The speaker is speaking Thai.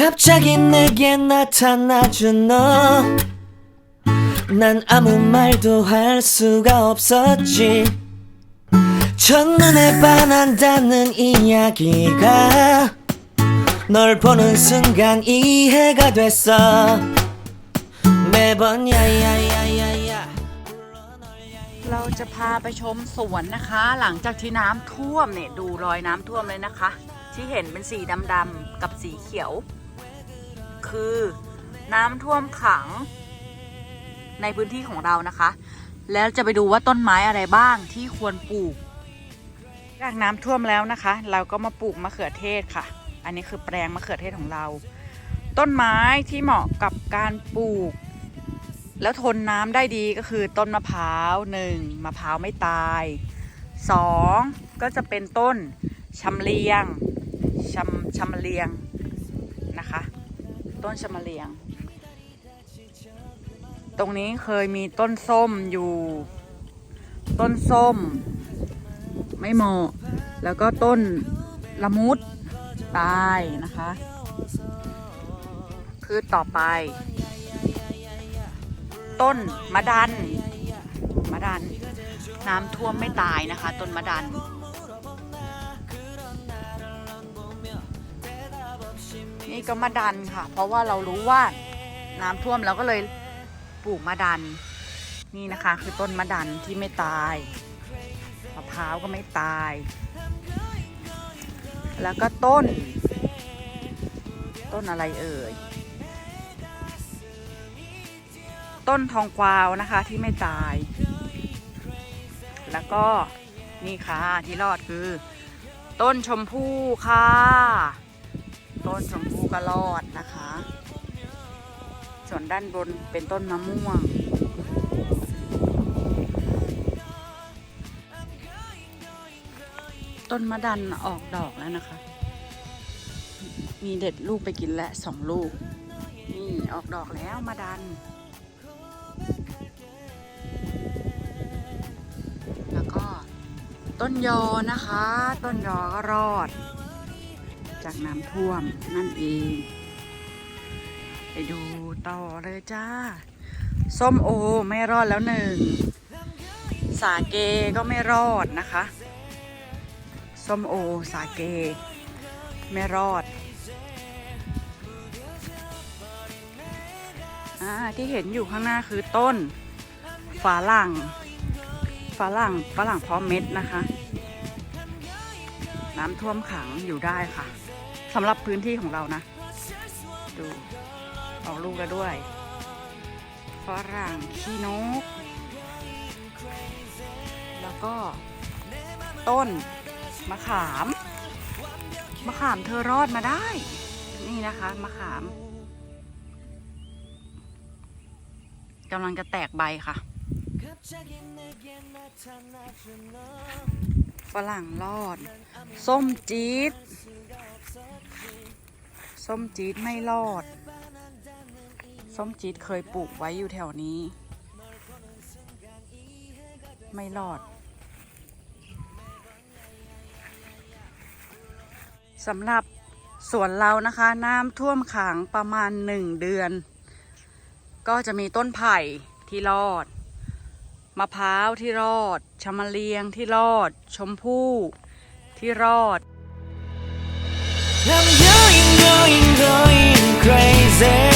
갑자기 내게 나타나준 너. 난 아무 말도 할 수가 없었지. 첫눈에 반한다는 이야기가 널 보는 순간 이해가 됐어. 매번 야야야야야. เราจะพาไปชมสวนนะคะ หลังจากที่น้ำท่วมเนี่ยดูรอยน้ำท่วมเลยนะคะ ที่เห็นเป็นสีดำๆกับสีเขียว คือ น้ำท่วมขังในพื้นที่ของเรานะคะ แล้วจะไปดูว่าต้นไม้อะไรบ้างที่ควรปลูกจากน้ำท่วมแล้วนะคะ เราก็มาปลูกมะเขือเทศค่ะ อันนี้คือแปลงมะเขือเทศของเรา ต้นไม้ที่เหมาะกับการปลูก แล้วทนน้ำได้ดีก็คือต้นมะพร้าวหนึ่งมะพร้าวไม่ตายสองก็จะเป็นต้นชำเลียงชำชำเลียงนะคะ ต้นชำเลียง ตรงนี้เคยมีต้นส้มอยู่ ต้นส้ม ไม่เหมาะ แล้วก็ต้นละมุดตายนะคะพืชต่อไป ต้นมะดันมะดัน น้ำท่วมไม่ตายนะคะ ต้นมะดัน นี่ก็มะดันค่ะ เพราะว่าเรารู้ว่าน้ำท่วมเราก็เลยปลูกมะดัน นี่นะคะคือต้นมะดันที่ไม่ตายมะพร้าวก็ไม่ตาย แล้วก็ต้น ต้นอะไรเอ่ย ต้นทองกวาวนะคะที่ไม่ตาย แล้วก็นี่ค่ะที่รอดคือ ต้นชมพู่ค่ะ ต้นชมพู่ก็รอดนะคะ ส่วนด้านบนเป็นต้นมะม่วง ต้นมะดันออกดอกแล้วนะคะ มีเด็ดลูกไปกินแล้วสองลูก นี่ออกดอกแล้วมะดัน แล้วก็ต้นยอนะคะ ต้นยอก็รอด จากน้ำท่วมนั่นเอง ไปดูต่อเลยจ้า ส้มโอไม่รอดแล้วหนึ่ง สาเกก็ไม่รอดนะคะ ส้มโอสาเก ไม่รอดอ่าที่เห็นอยู่ข้างหน้าคือต้นฝาลังฝรั่งฝรั่งพร้อมเม็ดนะคะ น้ำท่วมขังอยู่ได้ค่ะ สำหรับพื้นที่ของเรานะ ดูออกลูกแล้วด้วยฝรั่งขี้นก แล้วก็ต้นมะขาม มะขามเธอรอดมาได้ นี่นะคะ มะขามกำลังจะแตกใบค่ะ ฝรั่งรอด ส้มจี๊ด ส้มจี๊ดไม่รอด ส้มจี๊ดเคยปลูกไว้อยู่แถวนี้ ไม่รอดสำหรับสวนเรานะคะ น้ำท่วมขังประมาณหนึ่งเดือน ก็จะมีต้นไผ่ที่รอด มะพร้าวที่รอดชมะเลียงที่รอด ชมพู่ที่รอด I'm going, going, going crazy